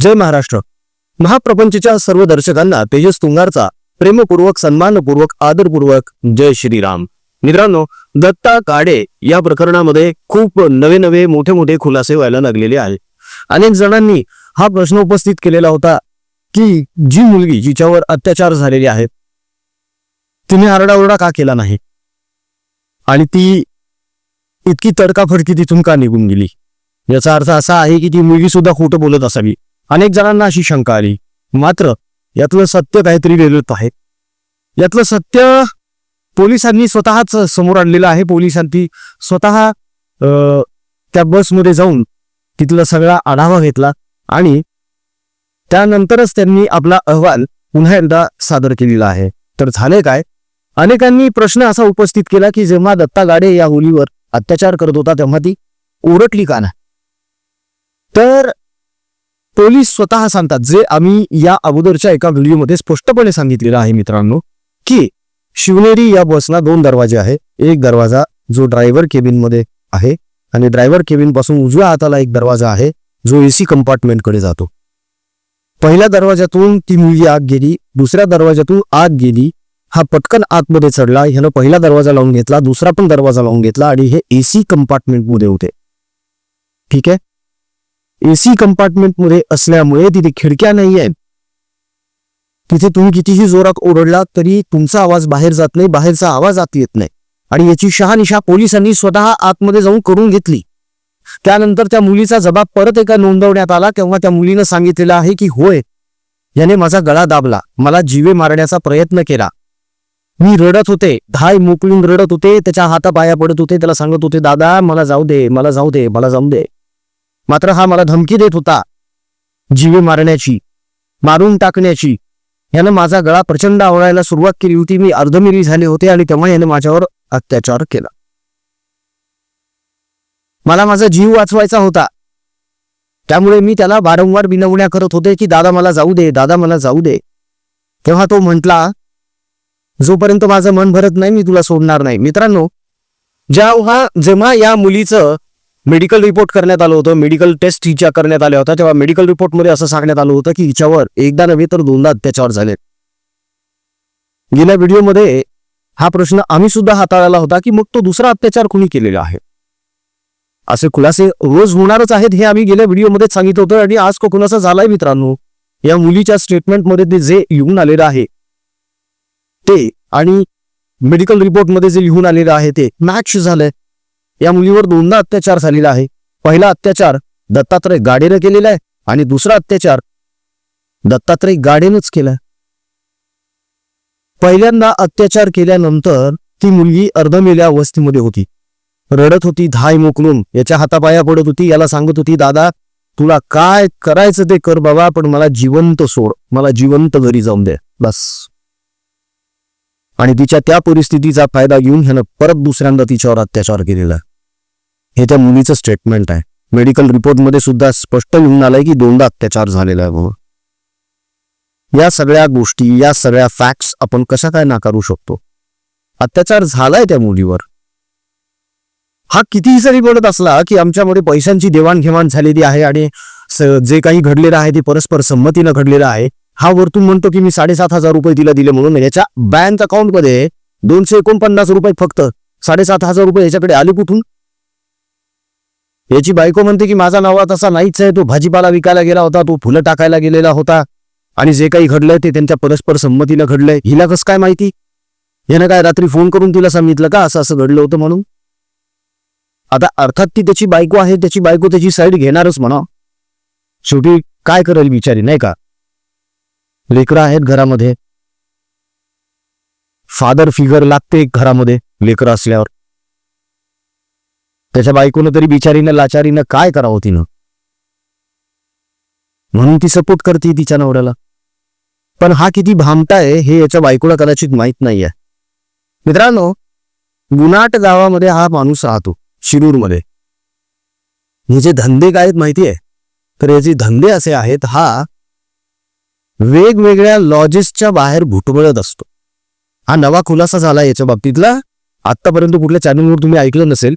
जय महाराष्ट्र. महाप्रपंचच्या सर्व दर्शकांना तेजस तुंगारचा प्रेमपूर्वक सन्मानपूर्वक आदरपूर्वक जय श्रीराम. मित्रांनो दत्ता काडे या प्रकरणामध्ये खूप नवे नवे मोठे मोठे खुलासे व्हायला लागलेले आहे. अनेक जणांनी हा प्रश्न उपस्थित केलेला होता की जी मुलगी जिच्यावर अत्याचार झालेले आहेत तिने आरडाओरडा का केला नाही? आणि ती इतकी तडकाफडकी तिथून का निघून गेली? याचा अर्थ असा आहे की ती मुलगी सुद्धा खोटं बोलत असावी. अनेक जणांना अशी शंका आली. मात्र यातलं सत्य काहीतरी वेगळंच आहे. यातलं सत्य पोलिसांनी स्वतःच समोर आणलेलं आहे. पोलिसांनी स्वतः अं, त्या बसमध्ये जाऊन तिथला सगळा आढावा घेतला आणि त्यानंतरच त्यांनी आपला अहवाल पुन्हा एकदा सादर केलेला आहे. तर झाले काय? अनेकांनी प्रश्न असा उपस्थित केला की जेव्हा दत्ता गाडे या मुलीवर अत्याचार करत होता तेव्हा ती ओरटली का ना तर पोलीस स्वतः सांगतात जे आम्ही या अगोदरच्या एका व्हिडिओमध्ये स्पष्टपणे सांगितलेलं आहे मित्रांनो की शिवनेरी या बसला दोन दरवाजे आहे. एक दरवाजा जो ड्रायव्हर केबिनमध्ये आहे आणि ड्रायव्हर केबिनपासून उजव्या हाताला एक दरवाजा आहे जो एसी कंपार्टमेंटकडे जातो. पहिल्या दरवाजातून ती मुलगी आत गेली दुसऱ्या दरवाजातून आत गेली हा पटकन आतमध्ये चढला ह्यानं पहिला दरवाजा लावून घेतला दुसरा पण दरवाजा लावून घेतला आणि हे एसी कंपार्टमेंटमध्ये होते. ठीक आहे? एसी कंपार्टमेंटमध्ये असल्यामुळे तिथे खिडक्या नाही आहेत. तिथे तुम्ही कितीही जोरात ओरडला तरी तुमचा आवाज बाहेर जात नाही बाहेरचा आवाज आत येत नाही. आणि याची शहानिशा पोलिसांनी स्वतः आतमध्ये जाऊन करून घेतली. त्यानंतर त्या मुलीचा जबाब परत एका नोंदवण्यात आला तेव्हा त्या मुलीनं सांगितलेलं आहे की होय याने माझा गळा दाबला. मला जीवे मारण्याचा प्रयत्न केला. मी रडत होते. धाय मोकळून रडत होते. त्याच्या हातापाया पडत होते. त्याला सांगत होते दादा मला जाऊ दे मला जाऊ दे मला जाऊ दे. मात्र हा मला धमकी देत होता. जीवे मारण्याची मारून टाकण्याची. यानं माझा गळा प्रचंड आवडायला सुरुवात केली होती. मी अर्धमिरी झाले होते आणि तेव्हा याने माझ्यावर अत्याचार केला. मला माझा जीव वाचवायचा होता. त्यामुळे मी त्याला वारंवार विनवण्या करत होते की दादा मला जाऊ दे दादा मला जाऊ दे. तेव्हा तो म्हटला जोपर्यंत माझं मन भरत नाही मी तुला सोडणार नाही. मित्रांनो जेव्हा जेव्हा या मुलीचं मेडिकल रिपोर्ट करण्यात आलं होतं. मेडिकल टेस्ट हिच्या करण्यात आल्या होत्या. तेव्हा मेडिकल रिपोर्टमध्ये असं सांगण्यात आलं होतं की हिच्यावर एकदा नव्हे तर दोनदा अत्याचार झाले. गेल्या व्हिडिओमध्ये हा प्रश्न आम्ही सुद्धा हाताळला होता की मग तो दुसरा अत्याचार कुणी केलेला आहे? असे खुलासे रोज होणारच आहेत हे आम्ही गेल्या व्हिडिओमध्येच सांगितलं होतं आणि आज तो खुलासा झालाय मित्रांनो. या मुलीच्या स्टेटमेंटमध्ये ते जे लिहून आलेलं आहे ते आणि मेडिकल रिपोर्टमध्ये जे लिहून आलेलं आहे ते मॅच झालंय. या मुलीवर दोनदा अत्याचार झालेला आहे. पहिला अत्याचार दत्तात्रय गाडेनं केलेला आहे आणि दुसरा अत्याचार दत्तात्रय गाडेनच केलाय. पहिल्यांदा अत्याचार केल्यानंतर ती मुलगी अर्धमेल्या अवस्थेमध्ये होती. रडत होती धाय मोकलून याच्या हातापाया पडत होती याला सांगत होती दादा तुला काय करायचं ते कर बाबा पण मला जिवंत सोड मला जिवंत घरी जाऊन दे बस. आणि तिच्या त्या परिस्थितीचा फायदा घेऊन ह्यानं परत दुसऱ्यांदा तिच्यावर अत्याचार केलेला आहे. हे त्या मुलीचं स्टेटमेंट आहे. मेडिकल रिपोर्टमध्ये सुद्धा स्पष्ट लिहून आलंय की दोनदा अत्याचार झालेला आहे भाऊ या सगळ्या गोष्टी या सगळ्या फॅक्ट्स आपण कशा काय नाकारू शकतो? अत्याचार झालाय त्या मुलीवर. हा कितीही जरी बोलत असला की आमच्यामध्ये पैशांची देवाणघेवाण झालेली आहे आणि जे काही घडलेलं आहे ते परस्पर संमतीनं घडलेलं आहे. हा वरतून म्हणतो की मी साडेसात हजार रुपये तिला दिले म्हणून याच्या बँक अकाउंटमध्ये दोनशे एकोणपन्नास रुपये फक्त साडेसात हजार रुपये याच्याकडे आले कुठून? याची बायको म्हणते की माझा नवरा तसा नाहीच आहे. तो भाजीपाला विकायला गेला होता. तो फुलं टाकायला गेलेला होता. आणि जे काही घडलंय ते त्यांच्या परस्पर संमतीनं घडलंय. हिला कसं काय माहिती? यानं काय रात्री फोन करून तिला सांगितलं का? असं असं घडलं होतं म्हणून. आता अर्थात ती त्याची बायको आहे. त्याची बायको त्याची साईड घेणारच म्हणा. शेवटी काय करेल बिचारी नाही का? लेकरं आहेत घरामध्ये. फादर फिगर लागते घरामध्ये लेकरं असल्यावर. त्याच्या बायकोनं तरी बिचारीनं लाचारीनं काय करावं तिनं? म्हणून ती सपोर्ट करते तिच्या नवऱ्याला. पण हा किती भामटा आहे हे याच्या बायकोला कदाचित माहीत नाहीये. मित्रांनो गुनाट गावामध्ये हा माणूस राहतो शिरूरमध्ये. हे जे धंदे काय आहेत माहितीये तर याचे धंदे असे आहेत हा वेगवेगळ्या लॉजेसच्या बाहेर भुटबळत असतो. हा नवा खुलासा झाला याच्या बाबतीतला. आतापर्यंत कुठल्या चॅनलवर तुम्ही ऐकलं नसेल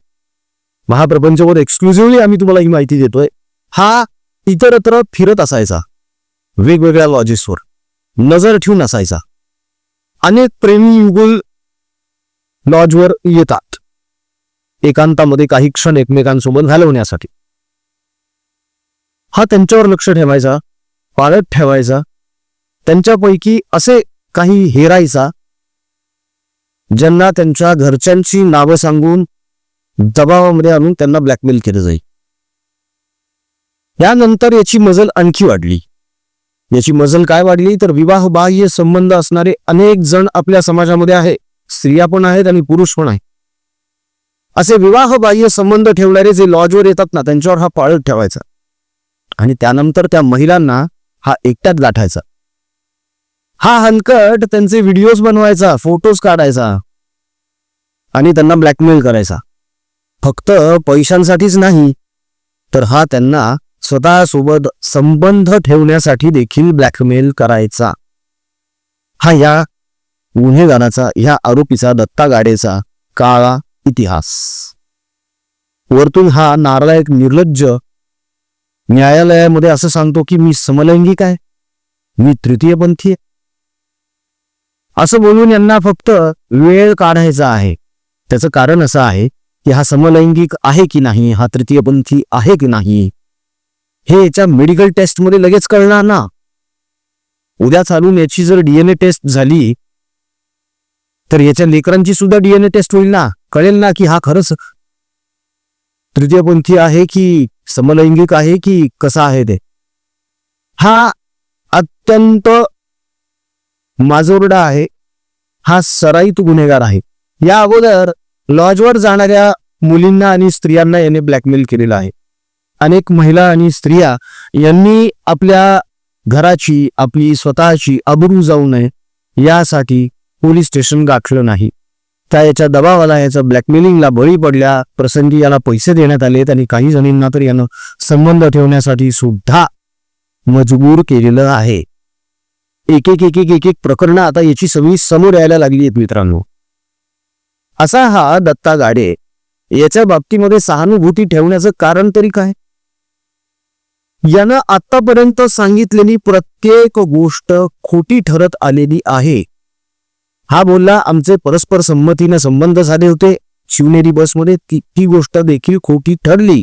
महाप्रपंचवर एक्सक्लुझिव्हली आम्ही तुम्हाला ही माहिती देतोय. हा इतरत्र फिरत असायचा. वेगवेगळ्या लॉजेसवर नजर ठेवून असायचा. अनेक प्रेमी युगुल लॉजवर येतात. एकांतामध्ये काही क्षण एकमेकांसोबत घालवण्यासाठी. हा त्यांच्यावर लक्ष ठेवायचा पाळत ठेवायचा. त्यांच्यापैकी असे काही हेरायचा ज्यांना त्यांच्या घरच्यांची नावं सांगून दबावामध्ये आणून त्यांना ब्लॅकमेल केलं जाईल. यानंतर याची मजल आणखी वाढली. याची मजल काय वाढली? तर विवाह बाह्य संबंध असणारे अनेक जण आपल्या समाजामध्ये आहे स्त्रिया पण आहेत आणि पुरुष पण आहे असे विवाह बाह्य संबंध ठेवणारे जे लॉजवर येतात ना त्यांच्यावर हा पाळत ठेवायचा. आणि त्यानंतर त्या महिलांना हा एकट्यात गाठायचा. हा हनकट त्यांचे व्हिडिओज बनवायचा फोटोज काढायचा. आणि त्यांना ब्लॅकमेल करायचा. फक्त पैशांसाठीच नाही तर हा त्यांना स्वतःसोबत संबंध ठेवण्यासाठी देखील ब्लॅकमेल करायचा. हा या गुन्हेगाराचा ह्या आरोपीचा दत्ता गाडेचा काळा इतिहास. वरतून हा नारळायक निर्लज्ज न्यायालयामध्ये असं सांगतो की मी समलैंगिक आहे मी तृतीयपंथी आहे. असं बोलून यांना फक्त वेळ काढायचा आहे. त्याचं कारण असं आहे की हा समलैंगिक आहे की नाही हा तृतीयपंथी आहे की नाही? हे याच्या मेडिकल टेस्टमध्ये लगेच कळणार ना. उद्या चालून याची जर डीएनए टेस्ट झाली तर याच्या लेकरांची सुद्धा डीएनए टेस्ट होईल ना. कळेल ना की हा खरंच तृतीयपंथी आहे की समलैंगिक आहे की कसा आहे ते. हा अत्यंत माजोरडा आहे. हा सराईत गुन्हेगार आहे. या अगोदर लॉजवर जाणाऱ्या मुलींना आणि स्त्रियांना याने ब्लॅकमेल केलेला आहे. अनेक महिला आणि स्त्रिया यांनी आपल्या घराची आपली स्वतःची अबरू जाऊ नये यासाठी पोलीस स्टेशन गाठलं नाही. त्या याच्या दबावाला याच्या ब्लॅकमेलिंगला बळी पडल्या प्रसंगी याला पैसे देण्यात आलेत आणि काही जणींना तर यानं संबंध ठेवण्यासाठी सुद्धा मजबूर केलेलं आहे. एक एक एक एक एक एक प्रकरणं आता याची सगळी समोर यायला लागली आहेत मित्रांनो. असा हा दत्ता गाडे याच्या बाबतीमध्ये सहानुभूती ठेवण्याचं कारण तरी काय? यानं आतापर्यंत सांगितलेली प्रत्येक गोष्ट खोटी ठरत आलेली आहे. हा बोलला आमचे परस्पर संमतीने संबंध झाले होते. शिवनेरी बसमध्ये ती ती गोष्ट देखील खोटी ठरली.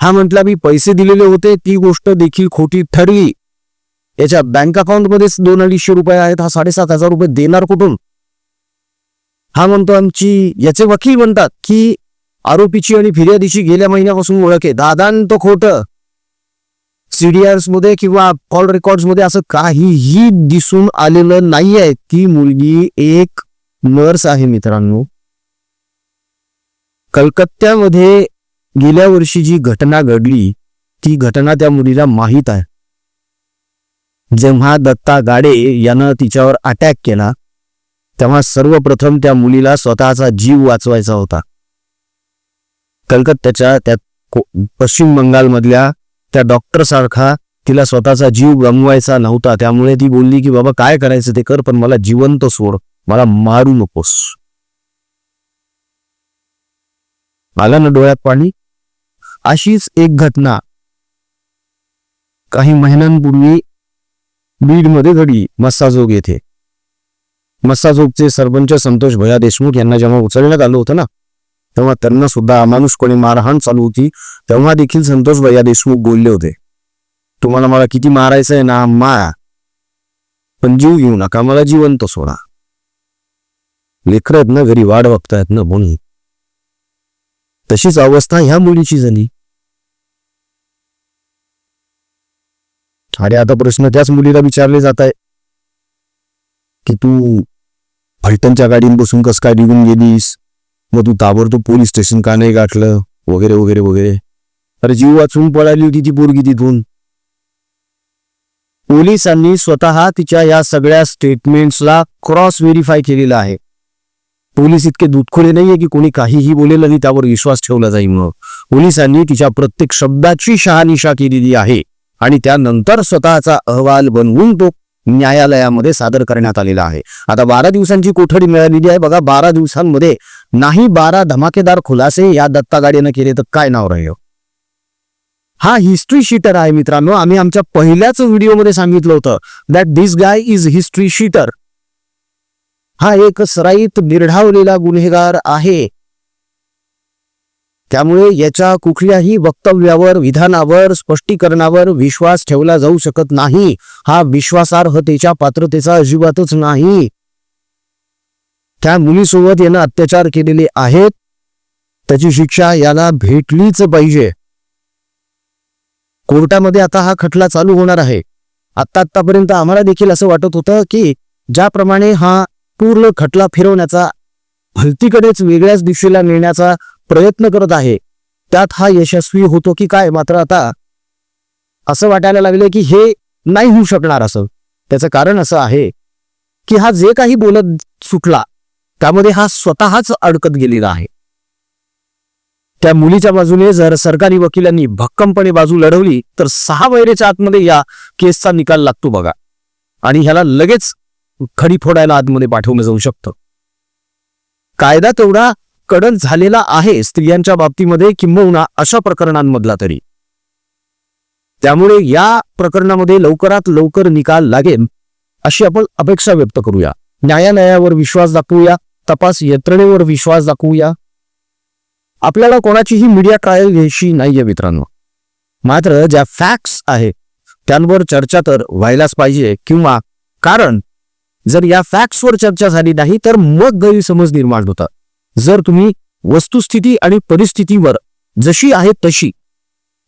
हा म्हटला मी पैसे दिलेले होते ती गोष्ट देखील खोटी ठरली. याच्या बँक अकाउंटमध्येच दोन अडीचशे रुपये आहेत हा साडेसात हजार रुपये देणार कुठून? हा म्हणतो आमची याचे वकील म्हणतात की आरोपीची आणि फिर्यादीची गेल्या महिन्यापासून ओळख आहे. दादान तो खोटं. सीडीआर्समध्ये किंवा कॉल रेकॉर्डमध्ये असं काहीही दिसून आलेलं नाहीये ती मुलगी एक नर्स आहे मित्रांनो. कलकत्त्यामध्ये गेल्या वर्षी जी घटना घडली ती घटना त्या मुलीला माहीत आहे. जेव्हा दत्ता गाडे यानं तिच्यावर अटॅक केला तेव्हा सर्वप्रथम त्या मुलीला स्वतःचा जीव वाचवायचा होता. कलकत्त्याच्या त्या पश्चिम बंगालमधल्या त्या डॉक्टर सारखा तिला स्वतःचा जीव गमवायचा नव्हता. त्यामुळे ती बोलली की बाबा काय करायचं ते कर पण मला जिवंत सोड. मला मारू नकोस. आला ना डोळ्यात पाणी? अशीच एक घटना काही महिन्यांपूर्वी बीडमध्ये घडी मस्साजोग येथे. मस्साजोगचे सरपंच संतोष भया देशमुख यांना जेव्हा उचलण्यात आलं होतं ना तेव्हा त्यांना सुद्धा अमानुषपणे मारहाण चालू होती तेव्हा देखील संतोष भैया देशमुख बोलले होते. तुम्हाला मला किती मारायचं आहे ना मारा पण जीव घेऊ नका मला जिवंत सोडा. लेकर आहेत ना घरी वाढ बघतायत ना म्हणून. तशीच अवस्था ह्या मुलीची झाली. अरे आता प्रश्न त्याच मुलीला विचारले जात आहे की तू फलटणच्या गाडीत बसून कस काय निघून गेलीस? मग तू ताबडतोब पोलीस स्टेशन का नाही गाठलं? वगैरे वगैरे वगैरे. अरे जीव वाचून पळाली होती ती पोरगी तिथून. पोलिसांनी स्वतः तिच्या या सगळ्या स्टेटमेंट्सला क्रॉस व्हेरीफाय केलेलं आहे. पोलीस इतके दुधखोडे नाहीये की कोणी काहीही बोलेल आणि त्यावर विश्वास ठेवला जाईल मग पोलिसांनी तिच्या प्रत्येक शब्दाची शहानिशा केलेली आहे. आणि त्यानंतर स्वतःचा अहवाल बनवून तो न्यायालयामध्ये सादर करण्यात आलेला आहे. आता बारा दिवसांची कोठडी मिळालेली आहे. बघा बारा दिवसांमध्ये नाही बारा धमाकेदार खुलासे या दत्ता गाडीनं केले तर काय नाव राहिलं? हा हिस्ट्री शीटर आहे मित्रांनो. आम्ही आमच्या पहिल्याच व्हिडिओमध्ये सांगितलं होतं that this guy is history sheeter हा एक सराईत निर्ढावलेला गुन्हेगार आहे. त्यामुळे याच्या कुठल्याही वक्तव्यावर विधानावर स्पष्टीकरणावर विश्वास ठेवला जाऊ शकत नाही. हा विश्वासार्हतेच्या पात्रतेचा अजिबातच नाही. त्या मुलीसोबत यानं अत्याचार केलेले आहेत. त्याची शिक्षा याला भेटलीच पाहिजे. कोर्टामध्ये आता हा खटला चालू होणार आहे. आत्ता आत्तापर्यंत आम्हाला देखील असं वाटत होतं की ज्याप्रमाणे हा पूर्ण खटला फिरवण्याचा भलतीकडेच वेगळ्याच दिशेला नेण्याचा प्रयत्न करत आहे. त्यात हा यशस्वी होतो की काय मात्र आता असं वाटायला लागले की हे नाही होऊ शकणार असं. त्याचं कारण असं आहे की हा जे काही बोलत सुटला त्यामध्ये हा स्वतःच अडकत गेलेला आहे. त्या मुलीच्या बाजूने जर सरकारी वकिलांनी भक्कमपणे बाजू लढवली तर सहा महिन्याच्या आतमध्ये या केसचा निकाल लागतो बघा. आणि ह्याला लगेच खडी फोडायला आतमध्ये पाठवलं जाऊ शकतं. कायदा तेवढा कडक झालेला आहे स्त्रियांच्या बाबतीमध्ये किंबहुना अशा प्रकरणांमधला तरी. त्यामुळे या प्रकरणामध्ये लवकरात लवकर निकाल लागेल अशी आपण अपेक्षा व्यक्त करूया. न्यायालयावर विश्वास दाखवूया तपास यंत्रणेवर विश्वास दाखवूया. आपल्याला कोणाचीही मीडिया ट्रायल घ्यायची नाहीये मित्रांनो. मात्र ज्या फॅक्ट्स आहेत त्यांवर चर्चा तर व्हायलाच पाहिजे किंवा कारण जर या फॅक्ट्सवर चर्चा झाली नाही तर मग गैरसमज निर्माण होतात. जर तुम्ही वस्तुस्थिती आणि परिस्थितीवर जशी आहे तशी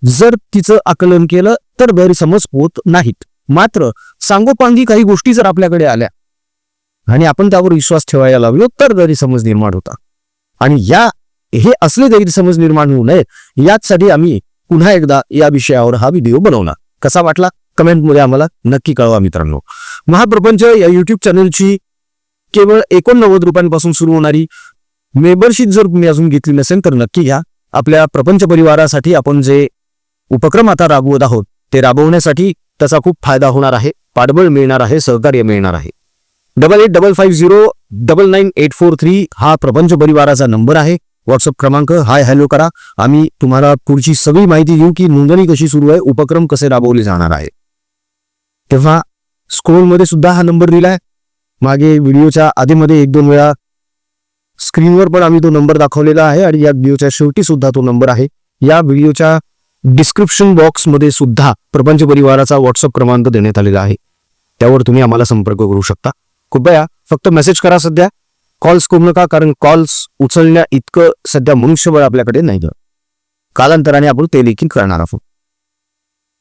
जर तिचं आकलन केलं तर गैरसमज होत नाहीत. मात्र सांगोपांगी काही गोष्टी जर आपल्याकडे आल्या आणि आपण त्यावर विश्वास ठेवायला लागलो तर गैरसमज निर्माण होता. आणि या हे असले गैरसमज निर्माण होऊ नये याचसाठी आम्ही पुन्हा एकदा या विषयावर हा व्हिडिओ बनवला कसा वाटला? कमेंटमध्ये आम्हाला नक्की कळवा मित्रांनो. महाप्रपंच या युट्यूब चॅनलची केवळ एकोणनव्वद रुपयांपासून सुरू होणारी मेंबरशिप जर तुम्ही अजून घेतली नसेल तर नक्की घ्या. आपल्या प्रपंच परिवारासाठी आपण जे उपक्रम आता राबवत आहोत ते राबवण्यासाठी त्याचा खूप फायदा होणार आहे पाठबळ मिळणार आहे सहकार्य मिळणार आहे. Double eight double five zero double nine eight four three हा प्रपंच परिवाराचा नंबर आहे. व्हॉट्सअप क्रमांक हाय हॅलो करा. आम्ही तुम्हाला पुढची सगळी माहिती देऊ की नोंदणी कशी सुरू आहे उपक्रम कसे राबवले जाणार आहे. तेव्हा स्क्रोलमध्ये सुद्धा हा नंबर दिलाय. मागे व्हिडिओच्या आधीमध्ये एक दोन वेळा स्क्रीनवर पण आम्ही तो नंबर दाखवलेला आहे आणि या व्हिडिओच्या शेवटी सुद्धा तो नंबर आहे. या व्हिडिओच्या डिस्क्रिप्शन बॉक्समध्ये सुद्धा प्रपंच परिवाराचा व्हॉट्सअप क्रमांक देण्यात आलेला आहे. त्यावर तुम्ही आम्हाला संपर्क करू शकता. कृपया फक्त मेसेज करा सध्या. कॉल्स करू नका कारण कॉल्स उचलण्या इतकं सध्या मनुष्यबळ आपल्याकडे नाही ग. कालांतराने आपण ते देखील करणार आहोत.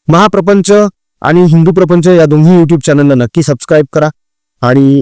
महाप्रपंच आणि हिंदू प्रपंच या दोन्ही युट्यूब चॅनलला नक्की सबस्क्राईब करा आणि